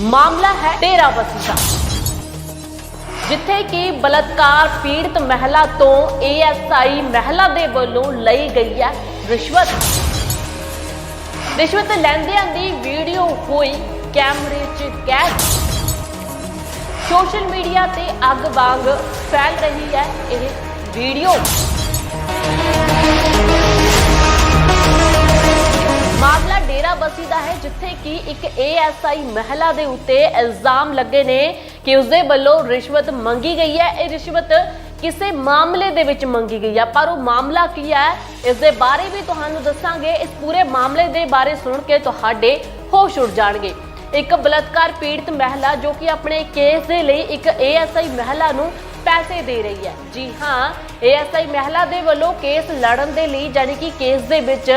ਮਾਮਲਾ ਹੈ ਡੇਰਾਬੱਸੀ ਦਾ। ਜਿੱਥੇ ਕਿ ਬਲਤਕਾਰ ਪੀੜਤ ਮਹਿਲਾ ਤੋਂ ਏਐਸਆਈ ਮਹਿਲਾ ਦੇ ਵੱਲੋਂ ਲਈ ਗਈ ਹੈ ਰਿਸ਼ਵਤ। ਰਿਸ਼ਵਤ ਲੈਂਦਿਆਂ ਦੀ ਵੀਡੀਓ ਹੋਈ, ਕੈਮਰੇ 'ਚ ਕੈਦ। ਸੋਸ਼ਲ ਮੀਡੀਆ ਤੇ ਅੱਗ ਵਾਂਗ ਫੈਲ ਰਹੀ ਹੈ ਇਹ ਵੀਡੀਓ। ਮਾਮਲਾ ਡੇਰਾ ਦਾ ਹੈ, ਜਿੱਥੇ ਕਿ ਇੱਕ ਏਐਸਆਈ ਮਹਿਲਾ ਦੇ ਉੱਤੇ ਇਲਜ਼ਾਮ ਲੱਗੇ ਨੇ ਕਿ ਉਸਦੇ ਵੱਲੋਂ ਰਿਸ਼ਵਤ ਮੰਗੀ ਗਈ ਹੈ। ਇਹ ਰਿਸ਼ਵਤ ਕਿਸੇ ਮਾਮਲੇ ਦੇ ਵਿੱਚ ਮੰਗੀ ਗਈ ਹੈ ਪਰ ਉਹ ਮਾਮਲਾ ਕੀ ਹੈ ਇਸ ਦੇ ਬਾਰੇ ਵੀ ਤੁਹਾਨੂੰ ਦੱਸਾਂਗੇ। ਇਸ ਪੂਰੇ ਮਾਮਲੇ ਦੇ ਬਾਰੇ ਸੁਣ ਕੇ ਤੁਹਾਡੇ ਹੋਸ਼ ਉੱਡ ਜਾਣਗੇ। ਇੱਕ ਬਲਾਤਕਾਰ ਪੀੜਤ ਮਹਿਲਾ ਜੋ ਕਿ ਆਪਣੇ ਕੇਸ ਦੇ ਲਈ ਇੱਕ ਏਐਸਆਈ ਮਹਿਲਾ ਨੂੰ ਪੈਸੇ ਦੇ ਰਹੀ ਹੈ। ਜੀ ਹਾਂ ਏਐਸਆਈ ਮਹਿਲਾ ਦੇ ਵੱਲੋਂ ਕੇਸ ਲੜਨ ਦੇ ਲਈ ਯਾਨੀ ਕਿ ਕੇਸ ਦੇ ਵਿੱਚ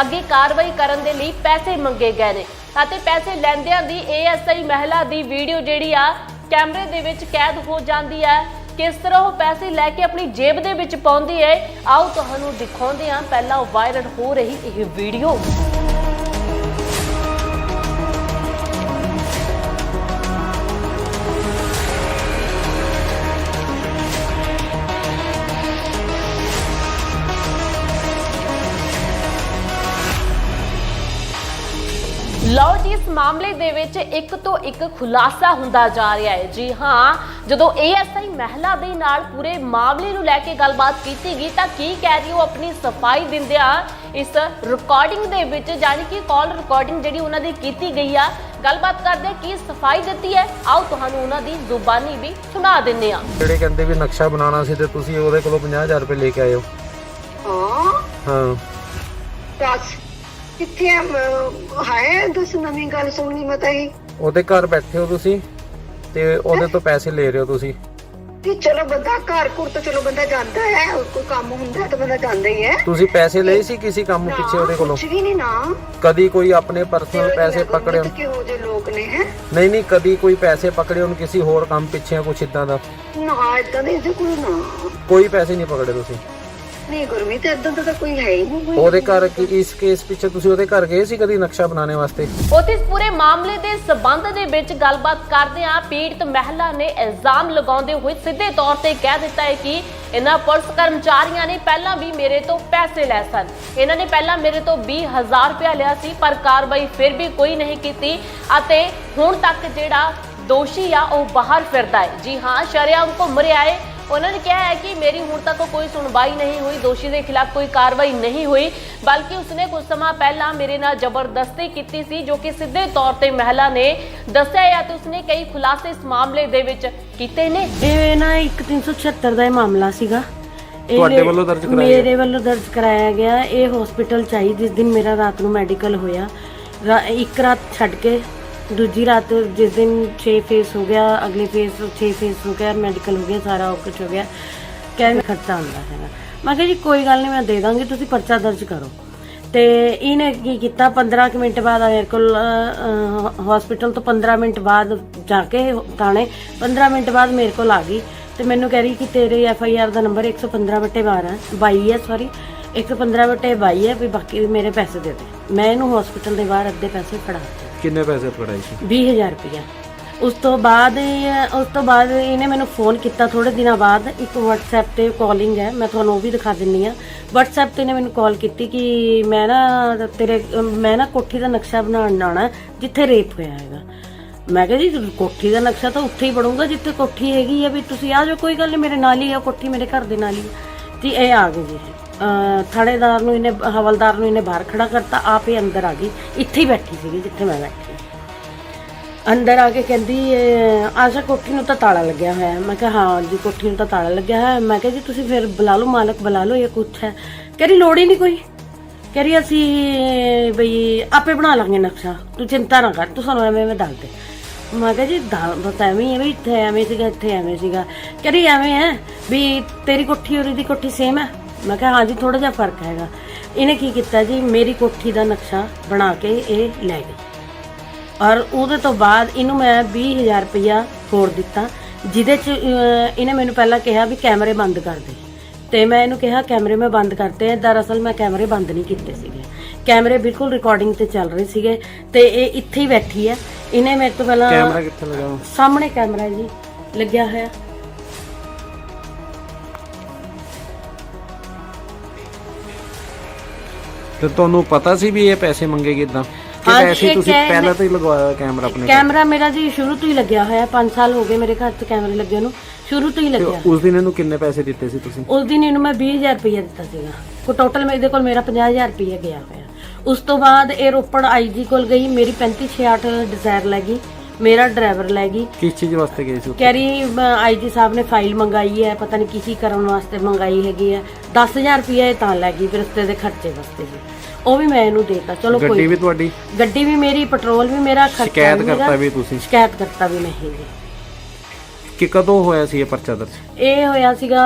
ਅੱਗੇ ਕਾਰਵਾਈ ਕਰਨ ਦੇ ਲਈ ਪੈਸੇ ਮੰਗੇ ਗਏ ਨੇ। ਅਤੇ ਪੈਸੇ ਲੈਂਦਿਆਂ ਦੀ ਏਐਸਆਈ ਮਹਿਲਾ ਦੀ ਵੀਡੀਓ ਜਿਹੜੀ ਆ, ਕੈਮਰੇ ਦੇ ਵਿੱਚ ਕੈਦ ਹੋ ਜਾਂਦੀ ਹੈ। ਕਿਸ ਤਰ੍ਹਾਂ ਉਹ ਪੈਸੇ ਲੈ ਕੇ ਆਪਣੀ ਜੇਬ ਦੇ ਵਿੱਚ ਪਾਉਂਦੀ ਹੈ, ਆਓ ਤੁਹਾਨੂੰ ਦਿਖਾਉਂਦੇ ਹਾਂ। ਪਹਿਲਾਂ ਵਾਇਰਲ ਹੋ ਰਹੀ ਇਹ ਵੀਡੀਓ। ਲਓ ਜੀ ਇਸ ਮਾਮਲੇ ਦੇ ਵਿੱਚ ਇੱਕ ਤੋਂ ਇੱਕ ਖੁਲਾਸਾ ਹੁੰਦਾ ਜਾ ਰਿਹਾ ਹੈ। ਜੀ ਹਾਂ ਜਦੋਂ ਏਐਸਆਈ ਮਹਿਲਾ ਦੇ ਨਾਲ ਪੂਰੇ ਮਾਮਲੇ ਨੂੰ ਲੈ ਕੇ ਗੱਲਬਾਤ ਕੀਤੀ ਗਈ ਤਾਂ ਕੀ ਕਹਿ ਰਹੀ ਉਹ ਆਪਣੀ ਸਫ਼ਾਈ ਦਿੰਦਿਆਂ ਇਸ ਰਿਕਾਰਡਿੰਗ ਦੇ ਵਿੱਚ ਯਾਨੀ ਕਿ ਕਾਲ ਰਿਕਾਰਡਿੰਗ ਜਿਹੜੀ ਉਹਨਾਂ ਦੀ ਕੀਤੀ ਗਈ ਆ ਗੱਲਬਾਤ ਕਰਦੇ ਕੀ ਸਫ਼ਾਈ ਦਿੱਤੀ ਹੈ। ਆਓ ਤੁਹਾਨੂੰ ਉਹਨਾਂ ਦੀ ਜ਼ੁਬਾਨੀ ਵੀ ਸੁਣਾ ਦਿੰਨੇ ਆ ਜਿਹੜੇ ਕਹਿੰਦੇ ਵੀ ਨਕਸ਼ਾ ਬਣਾਉਣਾ ਸੀ ਤੇ ਤੁਸੀਂ ਉਹਦੇ ਕੋਲੋਂ 50000 ਰੁਪਏ ਲੈ ਕੇ ਆਏ ਹੋ। ਹਾਂ। ਹਾਂ। ਦੱਸ। ਕਿੱਥੇ ਆ? ਮ- ਹੈ ਦੱਸ ਨਵੀਂ ਗੱਲ ਸੁਣਨੀ ਮਤਾ ਹੀ ਉਹਦੇ ਘਰ ਬੈਠੇ ਹੋ ਤੁਸੀਂ ਤੇ ਉਹਦੇ ਤੋਂ ਪੈਸੇ ਲੈ ਰਹੇ ਹੋ ਤੁਸੀਂ। ਕਿ ਚਲੋ ਬੰਦਾ ਘਰ ਘੁਰ ਤਾਂ ਚਲੋ ਬੰਦਾ ਜਾਂਦਾ ਹੈ ਕੋਈ ਕੰਮ ਹੁੰਦਾ ਤਾਂ ਬੰਦਾ ਜਾਂਦਾ ਹੀ ਹੈ। ਤੁਸੀਂ ਪੈਸੇ ਲਏ ਸੀ ਕਿਸੇ ਕੰਮ ਪਿੱਛੇ ਉਹਦੇ ਕੋਲੋਂ? ਕੁਝ ਵੀ ਨਹੀਂ ਨਾ। ਕਦੀ ਕੋਈ ਆਪਣੇ ਪਰਸਨਲ ਪੈਸੇ ਪਕੜੇ ਹੋਣ? ਕਿਹੋ ਜਿਹੇ ਲੋਕ ਨੇ ਹੈ? ਨਹੀਂ ਨਹੀਂ ਕਦੀ ਕੋਈ ਪੈਸੇ ਪਕੜੇ ਹੋਣ ਕਿਸੇ ਹੋਰ ਕੰਮ ਪਿੱਛੇ ਕੁਛ ਇਦਾਂ ਦਾ? ਨਾ ਇਦਾਂ ਦੇ ਕੋਈ ਨਾ। ਕੋਈ ਪੈਸੇ ਨਹੀਂ ਪਕੜੇ ਤੁਸੀਂ। ਨਹੀਂ ਗੁਰਮੀਤ ਇਦਾਂ ਦਾ ਤਾਂ ਕੋਈ ਹੈ ਹੀ ਨਹੀਂ। ਕੋਈ ਉਹਦੇ ਘਰ ਕੀ ਇਸ ਕੇਸ ਪਿੱਛੇ ਤੁਸੀਂ ਉਹਦੇ ਘਰ ਗਏ ਸੀ ਕਦੀ ਨਕਸ਼ਾ ਬਣਾਉਣੇ ਵਾਸਤੇ? ਉੱਥੇ ਇਸ ਪੂਰੇ ਮਾਮਲੇ ਦੇ ਸਬੰਧ ਦੇ ਵਿੱਚ ਗੱਲਬਾਤ ਕਰਦੇ ਆ ਪੀੜਤ ਮਹਿਲਾ ਨੇ ਇਲਜ਼ਾਮ ਲਗਾਉਂਦੇ ਹੋਏ ਸਿੱਧੇ ਤੌਰ ਤੇ ਕਹਿ ਦਿੱਤਾ ਹੈ ਕਿ ਇਹਨਾਂ ਪੁਲਿਸ ਕਰਮਚਾਰੀਆਂ ਨੇ ਪਹਿਲਾਂ ਵੀ ਮੇਰੇ ਤੋਂ ਪੈਸੇ ਲਏ ਸਨ। ਇਹਨਾਂ ਨੇ ਪਹਿਲਾਂ ਮੇਰੇ ਤੋਂ 20000 ਰੁਪਇਆ ਲਿਆ ਸੀ ਪਰ ਕਾਰਵਾਈ ਫਿਰ ਵੀ ਕੋਈ ਨਹੀਂ ਕੀਤੀ ਅਤੇ ਹੁਣ ਤੱਕ ਜਿਹੜਾ ਦੋਸ਼ੀ ਆ ਉਹ ਬਾਹਰ ਫਿਰਦਾ ਹੈ। ਜੀ ਹਾਂ ਸ਼ਰਿਆਮ ਘੁੰਮ ਰਿਹਾ ਹੈ। ਉਹਨਾਂ ਨੇ ਕਿਹਾ ਹੈ ਕਿ ਮੇਰੀ ਹੁਣ ਤੱਕ ਕੋਈ ਸੁਣਵਾਈ ਨਹੀਂ ਹੋਈ ਦੋਸ਼ੀ ਦੇ ਖਿਲਾਫ ਕੋਈ ਕਾਰਵਾਈ ਨਹੀਂ ਹੋਈ ਬਲਕਿ ਉਸਨੇ ਕੁਝ ਸਮਾਂ ਪਹਿਲਾਂ ਮੇਰੇ ਨਾਲ ਜ਼ਬਰਦਸਤੀ ਕੀਤੀ ਸੀ ਜੋ ਕਿ ਸਿੱਧੇ ਤੌਰ ਤੇ ਮਹਿਲਾ ਨੇ ਦੱਸਿਆ ਹੈ ਤੇ ਉਸਨੇ ਕਈ ਖੁਲਾਸੇ ਇਸ ਮਾਮਲੇ ਦੇ ਵਿੱਚ ਕੀਤੇ ਨੇ। ਇਹ ਨਾ ਇੱਕ 376 ਦਾ ਇਹ ਮਾਮਲਾ ਸੀਗਾ। ਇਹ ਤੁਹਾਡੇ ਵੱਲੋਂ ਦਰਜ ਕਰਾਇਆ ਗਿਆ? ਮੇਰੇ ਵੱਲੋਂ ਦਰਜ ਕਰਾਇਆ ਗਿਆ। ਇਹ ਹਸਪੀਟਲ ਚ ਆਈ ਜਿਸ ਦਿਨ ਮੇਰਾ ਰਾਤ ਨੂੰ ਮੈਡੀਕਲ ਹੋਇਆ। ਰਾ- ਇੱਕ ਰਾਤ ਛੱਡ ਕੇ ਦੂਜੀ ਰਾਤ ਜਿਸ ਦਿਨ 6 ਫੇਸ ਹੋ ਗਿਆ, ਅਗਲੇ ਫੇਸ 6 ਫੇਸ ਹੋ ਗਿਆ ਮੈਡੀਕਲ ਹੋ ਗਿਆ, ਸਾਰਾ ਕੁਝ ਹੋ ਗਿਆ ਕਹਿੰਦੇ ਖਰਚਾ ਆਉਂਦਾ ਹੈਗਾ। ਮੈਂ ਕਿਹਾ ਜੀ, ਕੋਈ ਗੱਲ ਨਹੀਂ, ਮੈਂ ਦੇ ਦਾਂਗੀ, ਤੁਸੀਂ ਪਰਚਾ ਦਰਜ ਕਰੋ। ਤੇ ਇਹਨੇ ਕੀ ਕੀਤਾ 15 ਕੁ ਮਿੰਟ ਬਾਅਦ ਮੇਰੇ ਕੋਲ ਹਸਪੀਟਲ ਤੋਂ 15 ਮਿੰਟ ਬਾਅਦ ਜਾ ਕੇ ਥਾਣੇ 15 ਮਿੰਟ ਬਾਅਦ ਮੇਰੇ ਕੋਲ ਆ ਗਈ। ਤੇ ਮੈਨੂੰ ਕਹਿ ਰਹੀ ਕਿ ਤੇਰੇ ਐਫ ਆਈ ਆਰ ਦਾ ਨੰਬਰ 115 ਬਟੇ 12 ਹੈ 22 ਹੈ ਸੌਰੀ 115 ਬਟੇ 22 ਹੈ, ਵੀ ਬਾਕੀ ਮੇਰੇ ਪੈਸੇ ਦੇ ਦੇ। ਮੈਂ ਇਹਨੂੰ ਹਸਪੀਟਲ ਦੇ ਬਾਹਰ ਅੱਧੇ ਪੈਸੇ ਫੜਾ ਦਿੱਤੇ। ਕਿੰਨੇ ਪੈਸੇ ਪਕੜਾਏ ਸੀ? 20000 ਰੁਪਇਆ ਉਸ ਤੋਂ ਬਾਅਦ ਇਹ- ਉਸ ਤੋਂ ਬਾਅਦ ਇਹਨੇ ਮੈਨੂੰ ਫੋਨ ਕੀਤਾ ਥੋੜੇ ਦਿਨਾਂ ਬਾਅਦ। ਇੱਕ WhatsApp ਤੇ ਕਾਲਿੰਗ ਹੈ, ਮੈਂ ਤੁਹਾਨੂੰ ਉਹ ਵੀ ਦਿਖਾ ਦਿੰਨੀ ਆ WhatsApp ਤੇ ਇਹਨੇ ਮੈਨੂੰ ਕਾਲ ਕੀਤੀ ਕਿ ਮੈਂ ਨਾ ਤੇਰੇ, ਮੈਂ ਨਾ ਕੋਠੀ ਦਾ ਨਕਸ਼ਾ ਬਣਾਉਣ ਆਉਣਾ ਜਿੱਥੇ ਰੇਪ ਹੋਇਆ ਹੈਗਾ। ਮੈਂ ਕਿਹਾ ਜੀ, ਕੋਠੀ ਦਾ ਨਕਸ਼ਾ ਤਾਂ ਉੱਥੇ ਹੀ ਬਣੂਗਾ, ਜਿੱਥੇ ਕੋਠੀ ਹੈਗੀ ਆ ਵੀ ਤੁਸੀਂ ਆ ਜਾਓ, ਕੋਈ ਗੱਲ ਨਹੀਂ ਮੇਰੇ ਨਾਲ ਹੀ ਆ, ਕੋਠੀ ਮੇਰੇ ਘਰ ਦੇ ਨਾਲ ਹੀ ਆ। ਤੇ ਇਹ ਆ ਗਏ ਜੀ। ਥਾਣੇਦਾਰ ਨੂੰ ਇਹਨੇ ਹਵਲਦਾਰ ਨੂੰ ਇਹਨੇ ਬਾਹਰ ਖੜਾ ਕਰਤਾ ਆਪ ਹੀ ਅੰਦਰ ਆ ਗਈ। ਇੱਥੇ ਹੀ ਬੈਠੀ ਸੀਗੀ ਜਿੱਥੇ ਮੈਂ ਬੈਠੀ ਅੰਦਰ ਆ ਕੇ ਕਹਿੰਦੀ ਇਹ, ਆਸ਼ਾ ਕੋਠੀ ਨੂੰ ਤਾਂ ਤਾਲਾ ਲੱਗਿਆ ਹੋਇਆ ਮੈਂ ਕਿਹਾ ਹਾਂ ਜੀ ਕੋਠੀ ਨੂੰ ਤਾਂ ਤਾਲਾ ਲੱਗਿਆ ਹੋਇਆ ਮੈਂ ਕਿਹਾ ਜੀ ਤੁਸੀਂ ਫਿਰ ਬੁਲਾ ਲਓ ਮਾਲਕ ਬੁਲਾ ਲਓ ਇਹ ਕੁਛ ਹੈ। ਕਹਿੰਦੀ ਲੋੜ ਹੀ ਨਹੀਂ ਕੋਈ। ਕਹਿ ਰਹੀ ਅਸੀਂ ਬਈ ਆਪੇ ਬਣਾ ਲਾਂਗੇ ਨਕਸ਼ਾ। ਤੂੰ ਚਿੰਤਾ ਨਾ ਕਰ ਤੂੰ ਸਾਨੂੰ ਐਵੇਂ ਐਵੇਂ ਦੱਸ ਦੇ। ਮੈਂ ਕਿਹਾ ਜੀ ਦਾ ਬਸ ਐਵੇਂ ਹੀ ਹੈ ਵੀ ਇੱਥੇ ਐਵੇਂ ਸੀਗਾ ਇੱਥੇ ਐਵੇਂ ਸੀਗਾ। ਕਹਿ ਰਹੀ ਐਵੇਂ ਹੈ ਵੀ ਤੇਰੀ ਕੋਠੀ ਔਰ ਇਹਦੀ ਕੋਠੀ ਸੇਮ ਹੈ? ਮੈਂ ਕਿਹਾ ਹਾਂ ਜੀ ਥੋੜਾ ਜਿਹਾ ਫ਼ਰਕ ਹੈਗਾ। ਇਹਨੇ ਕੀ ਕੀਤਾ ਜੀ? ਮੇਰੀ ਕੋਠੀ ਦਾ ਨਕਸ਼ਾ ਬਣਾ ਕੇ ਇਹ ਲੈ ਗਈ। ਔਰ ਉਹਦੇ ਤੋਂ ਬਾਅਦ ਇਹਨੂੰ ਮੈਂ 20000 ਰੁਪਇਆ ਹੋਰ ਦਿੱਤਾ ਜਿਹਦੇ ਚ ਇਹਨੇ ਮੈਨੂੰ ਪਹਿਲਾਂ ਕਿਹਾ ਵੀ ਕੈਮਰੇ ਬੰਦ ਕਰ ਦੇ। ਤੇ ਮੈਂ ਇਹਨੂੰ ਕਿਹਾ ਕੈਮਰੇ ਮੈਂ ਬੰਦ ਕਰਤੇ ਆ ਦਰਅਸਲ ਮੈਂ ਕੈਮਰੇ ਬੰਦ ਨਹੀਂ ਕੀਤੇ ਸੀਗੇ। ਕੈਮਰੇ ਬਿਲਕੁਲ ਰਿਕਾਰਡਿੰਗ ਤੇ ਚੱਲ ਰਹੇ ਸੀਗੇ ਤੇ ਇਹ ਇੱਥੇ ਹੀ ਬੈਠੀ ਹੈ ਇਹਨੇ ਮੇਰੇ ਤੋਂ ਪਹਿਲਾਂ ਕੈਮਰਾ ਕਿੱਥੇ ਲਗਾ ਵਾ? ਸਾਹਮਣੇ ਕੈਮਰਾ ਜੀ ਲੱਗਿਆ ਹੋਇਆ। ਤੇ ਤੁਹਾਨੂੰ ਪਤਾ ਸੀ ਵੀ ਇਹ ਪੈਸੇ ਮੰਗੇਗੀ ਇਦਾਂ ਕਿ ਹਾਂ, ਪੈਸੇ ਇਹ ਤੁਸੀਂ ਪਹਿਲਾਂ ਤੋਂ ਹੀ ਲਗਵਾਇਆ ਕੈਮਰਾ ਆਪਣੇ? ਕੈਮਰਾ ਮੇਰਾ ਜੀ ਸ਼ੁਰੂ ਤੋਂ ਹੀ ਲੱਗਿਆ ਹੋਇਆ 5 ਸਾਲ ਹੋ ਗਏ ਮੇਰੇ ਘਰ 'ਚ ਕੈਮਰੇ ਲੱਗੇ ਨੂੰ ਸ਼ੁਰੂ ਤੋਂ ਹੀ ਤੇ ਲੱਗਿਆ। ਉਸ ਦਿਨ ਇਹਨੂੰ ਕਿੰਨੇ ਪੈਸੇ ਦਿੱਤੇ ਸੀ ਤੁਸੀਂ? ਉਸ ਦਿਨ ਇਹਨੂੰ ਮੈਂ 20000 ਰੁਪਏ ਦਿੱਤਾ ਸੀਗਾ। ਕੋ ਟੋਟਲ ਮੇਰੇ ਕੋਲ ਮੇਰਾ 50000 ਰੁਪਏ ਗਿਆ ਹੋਇਆ। ਉਸ ਤੋਂ ਬਾਅਦ ਇਹ ਰੋਪੜ ਆਈਜੀ ਕੋਲ ਗਈ ਮੇਰੀ 3568 ਡਿਜ਼ਾਇਰ ਲੈ ਗਈ। ਮੇਰਾ ਡਰਾਈਵਰ ਲੈ ਗਈ। ਕਿਸ ਚੀਜ਼ ਵਾਸਤੇ ਗਏ ਸੀ? ਕਹਿ ਰਹੀ ਆਈਜੀ ਸਾਹਿਬ ਨੇ ਫਾਈਲ ਮੰਗਾਈ ਹੈ ਪਤਾ ਨਹੀਂ ਕੀ ਕੀ ਕਰਨ ਵਾਸਤੇ ਮੰਗਾਈ ਹੈਗੀ ਹੈ। 10000 ਰੁਪਏ ਇਹ ਤਾਂ ਲੈ ਗਈ ਫਿਰ ਰਸਤੇ ਦੇ ਖਰਚੇ ਵਾਸਤੇ ਜੀ ਉਹ ਵੀ ਮੈਂ ਇਹਨੂੰ ਦੇਤਾ। ਚਲੋ ਗੱਡੀ ਕੋਈ ਵੀ ਤੁਹਾਡੀ? ਗੱਡੀ ਵੀ ਮੇਰੀ ਪੈਟਰੋਲ ਵੀ ਮੇਰਾ ਖਰਚਾ ਸ਼ਿਕਾਇਤ ਕਰਤਾ ਵੀ ਤੁਸੀਂ? ਸ਼ਿਕਾਇਤ ਕਰਤਾ ਵੀ ਮੈਂ ਹੀ। ਜੀ ਕਿ ਕਦੋਂ ਹੋਇਆ ਸੀ ਇਹ ਪਰਚਾ ਦਰਜ? ਇਹ ਹੋਇਆ ਸੀਗਾ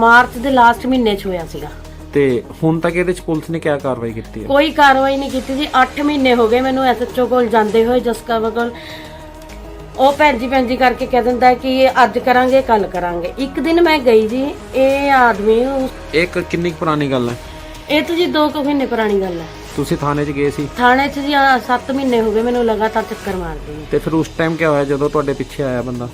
ਮਾਰਚ ਦੇ ਲਾਸਟ ਮਹੀਨੇ 'ਚ ਹੋਇਆ ਸੀਗਾ। ਤੇ ਹੁਣ ਤੱਕ ਇਹਦੇ ਚ ਪੁਲਿਸ ਨੇ ਕਿਆ ਕਾਰਵਾਈ ਕੀਤੀ ਹੈ? ਕੋਈ ਕਾਰਵਾਈ ਨਹੀਂ ਕੀਤੀ ਜੀ। 8 ਮਹੀਨੇ ਹੋ ਗਏ ਮੈਨੂੰ ਐਸਐਚਓ ਕੋਲ ਜਾਂਦੇ ਹੋਏ ਜਸਕਾ ਕੋਲ ਉਹ ਭੈਣ ਜੀ ਭੈਣ ਜੀ ਕਰਕੇ ਕਹਿ ਦਿੰਦਾ ਕਿ ਇਹ ਅੱਜ ਕਰਾਂਗੇ ਕੱਲ ਕਰਾਂਗੇ। ਇੱਕ ਦਿਨ ਮੈਂ ਗਈ ਜੀ ਇਹ ਆਦਮੀ ਇੱਕ ਕਿੰਨੀ ਕੁ ਪੁਰਾਣੀ ਗੱਲ ਹੈ? ਇਹ ਤਾਂ ਜੀ 2 ਕੁ ਮਹੀਨੇ ਪੁਰਾਣੀ ਗੱਲ ਹੈ। ਤੁਸੀਂ ਥਾਣੇ 'ਚ ਗਏ ਸੀ? ਥਾਣੇ 'ਚ ਜੀ 7 ਮਹੀਨੇ ਹੋ ਗਏ ਮੈਨੂੰ ਲਗਾਤਾਰ ਚੱਕਰ ਮਾਰਦੇ ਨੇ ਤੇ ਫਿਰ ਉਸ ਟਾਈਮ ਕਿਆ ਹੋਇਆ ਜਦੋਂ ਤੁਹਾਡੇ ਪਿੱਛੇ ਆਇਆ ਬੰਦਾ?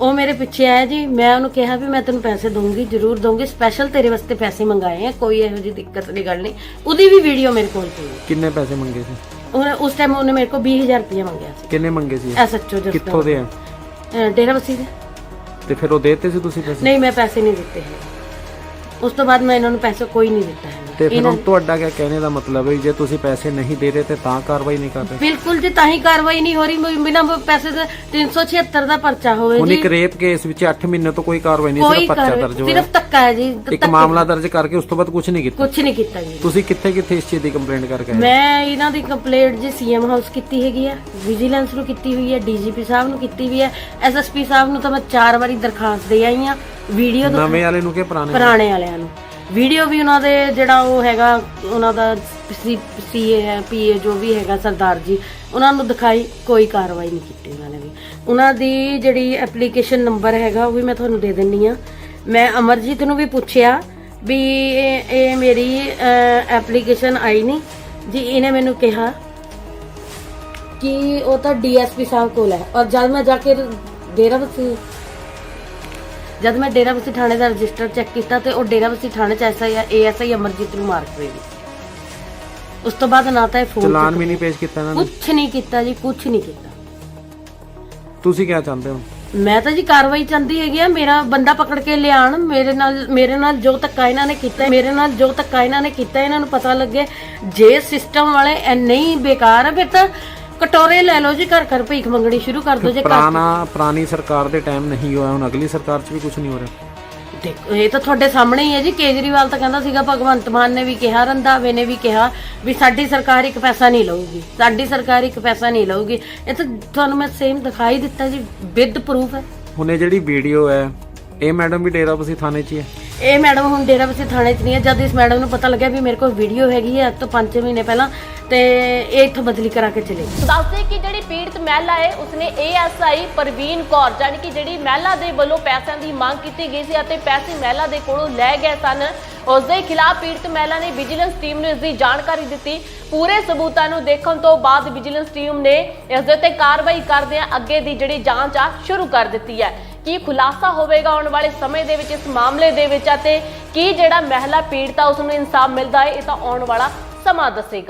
ਉਹ ਮੇਰੇ ਪਿੱਛੇ ਆਇਆ ਜੀ ਮੈਂ ਉਹਨੂੰ ਕਿਹਾ ਵੀ ਮੈਂ ਤੈਨੂੰ ਪੈਸੇ ਦਊਂਗੀ ਜ਼ਰੂਰ ਦਊਂਗੀ ਸਪੈਸ਼ਲ ਤੇਰੇ ਵਾਸਤੇ ਪੈਸੇ ਮੰਗਾਏ ਆ ਕੋਈ ਇਹੋ ਜਿਹੀ ਦਿੱਕਤ ਦੀ ਗੱਲ ਨਹੀਂ। ਉਹਦੀ ਵੀ ਵੀਡੀਓ ਮੇਰੇ ਕੋਲ ਪਈ ਹੈ ਕਿੰਨੇ ਪੈਸੇ ਮੰਗੇ ਸੀ? ਉਹਨੇ ਉਸ ਟਾਈਮ ਉਹਨੇ ਮੇਰੇ ਕੋਲ 20000 ਰੁਪਏ ਮੰਗਿਆ ਸੀ। ਕਿੰਨੇ ਮੰਗੇ ਸੀ? ਐਸਐਚਓ ਜਸਕਾ ਕਿੱਥੋਂ ਦੇ ਆ? ਅਹ ਡੇਰਾ ਬਸੀ ਦੇ। ਤੇ ਫਿਰ ਉਹ ਦੇਤੇ ਸੀ ਤੁਸੀਂ ਪੈਸੇ? ਨਹੀਂ ਮੈਂ ਪੈਸੇ ਨਹੀਂ ਦਿੱਤੇ। ਹੈ ਉਸ ਤੋਂ ਬਾਅਦ ਮੈਂ ਇਹਨਾਂ ਨੂੰ ਪੈਸੇ ਕੋਈ ਨਹੀਂ ਦਿੱਤਾ ਹੈ ਤੇ ਫਿਰ ਹੁਣ ਤੁਹਾਡਾ ਕਿਆ ਕਹਿਣੇ ਦਾ ਮਤਲਬ ਹੈ ਜੇ? ਤੁਸੀਂ ਪੈਸੇ ਨਹੀਂ ਦੇ ਰਹੇ ਤੇ ਤਾਂ ਕਾਰਵਾਈ ਨਹੀਂ ਕਰ ਰਹੇ। ਬਿਲਕੁਲ ਜੀ ਤਾਂ ਹੀ ਕਾਰਵਾਈ ਨਹੀਂ ਹੋ ਰਹੀ। ਬਿਨਾਂ ਪੈਸੇ ਦੇ 376 ਦਾ ਪਰਚਾ ਹੋਵੇ ਹੁਣ ਜੀ। ਇੱਕ ਰੇਪ ਕੇਸ ਵਿੱਚ 8 ਮਹੀਨੇ ਤੋਂ ਕੋਈ ਕਾਰਵਾਈ ਨਹੀਂ ਸਿਰਫ ਪਰਚਾ ਦਰਜ ਹੋਇਆ। ਸਿਰਫ ਧੱਕਾ ਹੈ ਜੀ ਇੱਕ ਮਾਮਲਾ ਦਰਜ ਕਰਕੇ ਉਸ ਤੋਂ ਬਾਅਦ ਕੁਝ ਨਹੀਂ ਕੀਤਾ। ਕੁਝ ਨਹੀਂ ਕੀਤਾ ਜੀ। ਤੁਸੀਂ ਕਿੱਥੇ ਕਿੱਥੇ ਇਸ ਚੀਜ਼ ਦੀ ਕੰਪਲੇਂਟ ਕਰਕੇ ਆਏ ਮੈਂ ਇਹਨਾਂ ਦੀ ਕੰਪਲੇਂਟ ਜੀ ਸੀਐਮ ਹਾਊਸ ਕੀਤੀ ਹੈਗੀ ਹੈ ਵਿਜੀਲੈਂਸ ਨੂੰ ਕੀਤੀ ਹੋਈ ਹੈ ਡੀਜੀਪੀ ਸਾਹਿਬ ਨੂੰ ਕੀਤੀ ਵੀ ਹੈ ਐਸਐਸਪੀ ਸਾਹਿਬ ਨੂੰ ਤਾਂ ਮੈਂ ਚਾਰ ਵਾਰੀ ਦਰਖਾਸਤ ਦੇ ਆਈ ਵੀਡੀਓ ਨਵੇਂ ਵਾਲੇ ਨੂੰ ਕਿ ਪੁਰਾਣੇ? ਪੁਰਾਣੇ ਵਾਲਿਆਂ ਨੂੰ। ਵੀਡੀਓ ਵੀ ਉਹਨਾਂ ਦੇ ਜਿਹੜਾ ਉਹ ਹੈਗਾ, ਉਹਨਾਂ ਦਾ ਸੀਏ ਹੈ ਪੀਏ ਜੋ ਵੀ ਹੈਗਾ ਸਰਦਾਰ ਜੀ, ਉਹਨਾਂ ਨੂੰ ਦਿਖਾਈ ਕੋਈ ਕਾਰਵਾਈ ਨਹੀਂ ਕੀਤੀ ਉਹਨਾਂ ਨੇ ਵੀ। ਉਹਨਾਂ ਦੀ ਜਿਹੜੀ ਐਪਲੀਕੇਸ਼ਨ ਨੰਬਰ ਹੈਗਾ, ਉਹ ਵੀ ਮੈਂ ਤੁਹਾਨੂੰ ਦੇ ਦਿੰਨੀ ਆ। ਮੈਂ ਅਮਰਜੀਤ ਨੂੰ ਵੀ ਪੁੱਛਿਆ ਵੀ ਇਹ ਮੇਰੀ ਐਪਲੀਕੇਸ਼ਨ ਆਈ ਨਹੀਂ। ਜੀ, ਇਹਨੇ ਮੈਨੂੰ ਕਿਹਾ ਕਿ ਉਹ ਤਾਂ ਡੀਐਸਪੀ ਸਾਹਿਬ ਕੋਲ ਹੈ। ਔਰ ਜਦ ਮੈਂ ਜਾ ਕੇ ਡੇਰਾਬੱਸੀ ਜਦ ਮੈਂ ਡੇਰਾਬੱਸੀ ਥਾਣੇ ਦਾ ਰਜਿਸਟਰ ਚੈੱਕ ਕੀਤਾ ਤੇ ਉਹ ਡੇਰਾਬੱਸੀ ਥਾਣੇ ਚ ਐਸਆਈ ਏਐਸਆਈ ਅਮਰਜੀਤ ਨੂੰ ਮਾਰ ਕੇ ਗਈ। ਉਸ ਤੋਂ ਬਾਅਦ ਨਾ ਤਾਂ ਇਹ ਫੋਨ ਚਲਾਨ ਵੀ ਨਹੀਂ ਪੇਸ਼ ਕੀਤਾ ਇਹਨਾਂ ਨੇ? ਕੁਝ ਨਹੀਂ ਕੀਤਾ ਜੀ ਕੁਝ ਨਹੀਂ ਕੀਤਾ। ਤੁਸੀਂ ਕਿਆ ਚਾਹੁੰਦੇ ਹੋ? ਮੈਂ ਤਾਂ ਜੀ ਕਾਰਵਾਈ ਚਾਹੁੰਦੀ ਹੈਗੀ ਆ ਮੇਰਾ ਬੰਦਾ ਪਕੜ ਕੇ ਲਿਆਣ ਮੇਰੇ ਨਾਲ ਮੇਰੇ ਨਾਲ ਜੋ ਧੱਕਾ ਇਹਨਾਂ ਨੇ ਕੀਤਾ ਮੇਰੇ ਨਾਲ ਜੋ ਧੱਕਾ ਇਹਨਾਂ ਨੇ ਕੀਤਾ ਇਹਨਾਂ ਨੂੰ ਪਤਾ ਲੱਗੇ ਜੇ ਸਿਸਟਮ ਵਾਲੇ ਇੰਨੇ ਹੀ ਬੇਕਾਰ ਆ ਫਿਰ ਤਾਂ ਕਟੋਰੇ ਲੈ ਲਓ ਜੀ ਘਰ ਘਰ ਭੀਖ ਮੰਗਣੀ ਸ਼ੁਰੂ ਕਰ ਦਿਓ ਜੇ ਪੁਰਾਣਾ ਪੁਰਾਣੀ ਸਰਕਾਰ ਦੇ ਟਾਈਮ ਨਹੀਂ ਹੋਇਆ ਹੁਣ ਅਗਲੀ ਸਰਕਾਰ 'ਚ ਵੀ ਕੁਝ ਨਹੀਂ ਹੋ ਰਿਹਾ। ਦੇਖੋ ਇਹ ਤਾਂ ਤੁਹਾਡੇ ਸਾਹਮਣੇ ਹੀ ਹੈ ਜੀ। ਕੇਜਰੀਵਾਲ ਤਾਂ ਕਹਿੰਦਾ ਸੀਗਾ ਭਗਵੰਤ ਮਾਨ ਨੇ ਵੀ ਕਿਹਾ ਰੰਧਾਵੇ ਨੇ ਵੀ ਕਿਹਾ ਵੀ ਸਾਡੀ ਸਰਕਾਰ ਇੱਕ ਪੈਸਾ ਨਹੀਂ ਲਊਗੀ। ਸਾਡੀ ਸਰਕਾਰ ਇੱਕ ਪੈਸਾ ਨਹੀਂ ਲਊਗੀ। ਇਹ ਤਾਂ ਤੁਹਾਨੂੰ ਮੈਂ ਸੇਮ ਦਿਖਾਈ ਦਿੱਤਾ ਜੀ ਵਿਦ ਪ੍ਰੂਫ ਹੈ। ਹੁਣ ਇਹ ਜਿਹੜੀ ਵੀਡੀਓ ਹੈ ਇਹ ਮੈਡਮ ਵੀ ਡੇਰਾ ਬਸੀ ਥਾਣੇ 'ਚ ਹੀ ਹੈ। ਇਹ ਮੈਡਮ ਹੁਣ ਡੇਰਾਬੱਸੀ ਥਾਣੇ 'ਚ ਨਹੀਂ ਹੈ। ਜਦ ਇਸ ਮੈਡਮ ਨੂੰ ਪਤਾ ਲੱਗਿਆ ਵੀ ਮੇਰੇ ਕੋਲ ਵੀਡੀਓ ਹੈਗੀ ਹੈ ਅੱਜ ਤੋਂ 5 ਮਹੀਨੇ ਪਹਿਲਾਂ ਤੇ ਇਹ ਇੱਥੋਂ ਬਦਲੀ ਕਰਾ ਕੇ ਚਲੇ ਗਈ ਦੱਸਦੇ ਕਿ ਜਿਹੜੀ ਪੀੜਤ ਮਹਿਲਾ ਹੈ ਉਸਨੇ ਏਐਸਆਈ ਪ੍ਰਵੀਨ ਕੌਰ ਜਾਣੀ ਕਿ ਜਿਹੜੀ ਮਹਿਲਾ ਦੇ ਵੱਲੋਂ ਪੈਸਿਆਂ ਦੀ ਮੰਗ ਕੀਤੀ ਗਈ ਸੀ ਅਤੇ ਪੈਸੇ ਮਹਿਲਾ ਦੇ ਕੋਲੋਂ ਲੈ ਗਏ ਸਨ। ਉਸ ਦੇ ਖਿਲਾਫ ਪੀੜਤ ਮਹਿਲਾ ਨੇ ਵਿਜੀਲੈਂਸ ਟੀਮ ਨੂੰ ਇਸ ਦੀ ਜਾਣਕਾਰੀ ਦਿੱਤੀ। ਪੂਰੇ ਸਬੂਤਾਂ ਨੂੰ ਦੇਖਣ ਤੋਂ ਬਾਅਦ ਵਿਜੀਲੈਂਸ ਟੀਮ ਨੇ ਇਸ ਦੇ ਉੱਤੇ ਕਾਰਵਾਈ ਕਰਦਿਆਂ ਅੱਗੇ ਦੀ ਜਿਹੜੀ ਜਾਂਚ ਆ ਸ਼ੁਰੂ ਕਰ ਦਿੱਤੀ ਹੈ। ਕੀ ਖੁਲਾਸਾ ਹੋਵੇਗਾ ਆਉਣ ਵਾਲੇ ਸਮੇਂ ਦੇ ਵਿੱਚ ਇਸ ਮਾਮਲੇ ਦੇ ਵਿੱਚ ਅਤੇ ਕੀ ਜਿਹੜਾ ਮਹਿਲਾ ਪੀੜਤਾ ਉਸ ਨੂੰ ਇਨਸਾਫ ਮਿਲਦਾ ਹੈ, ਇਹ ਤਾਂ ਆਉਣ ਵਾਲਾ ਸਮਾਂ ਦੱਸੇਗਾ।